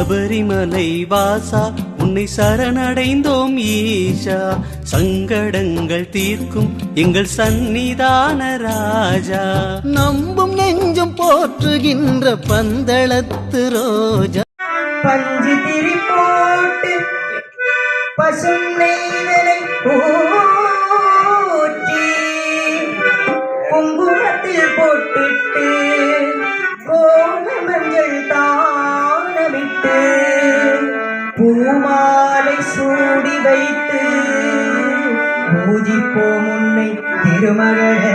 சபரிமலை வாசா உன்னை சரணடைந்தோம் ஈஷா. சங்கடங்கள் தீர்க்கும் எங்கள் சந்நிதான ராஜா. நம்பும் நெஞ்சம் போற்றுகின்ற பந்தளத்து ரோஜா. பஞ்சு திரி போட்டு பசும் குங்குமத்தில் போட்டுட்டு கோல மஞ்சள் தானமிட்டு பூமாலை சூடி வைத்து பூஜிப்போம் உன்னை திருமகளே.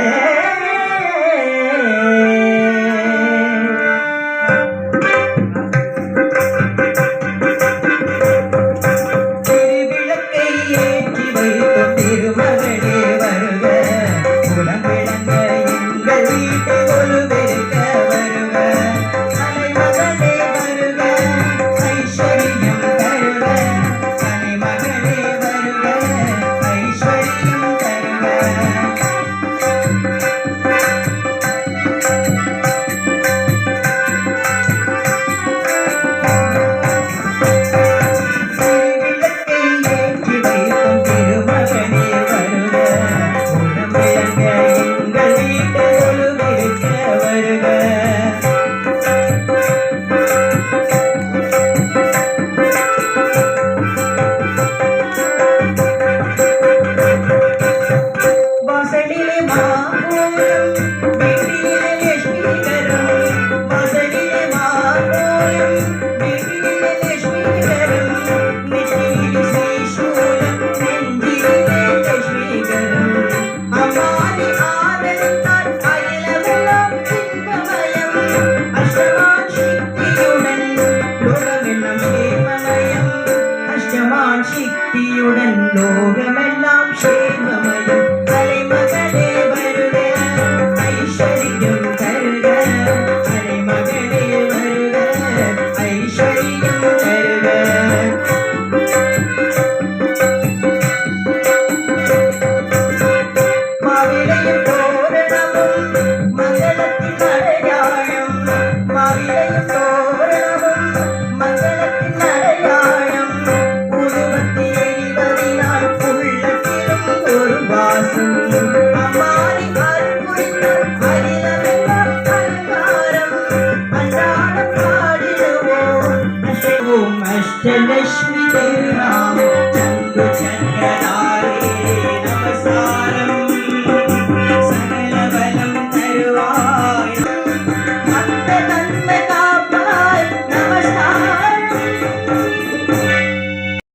ലോകമെല്ലാം ക്ഷേമമയം കലൈമകളെ വരുക ഐശ്വര്യം തരുക കലൈമകളെ വരുക ഐശ്വര്യം തരുക മാവിലയും തോരണവും മകളത്തിൻ അടയാളം മാവിലയും തോരണം famous sweetheart.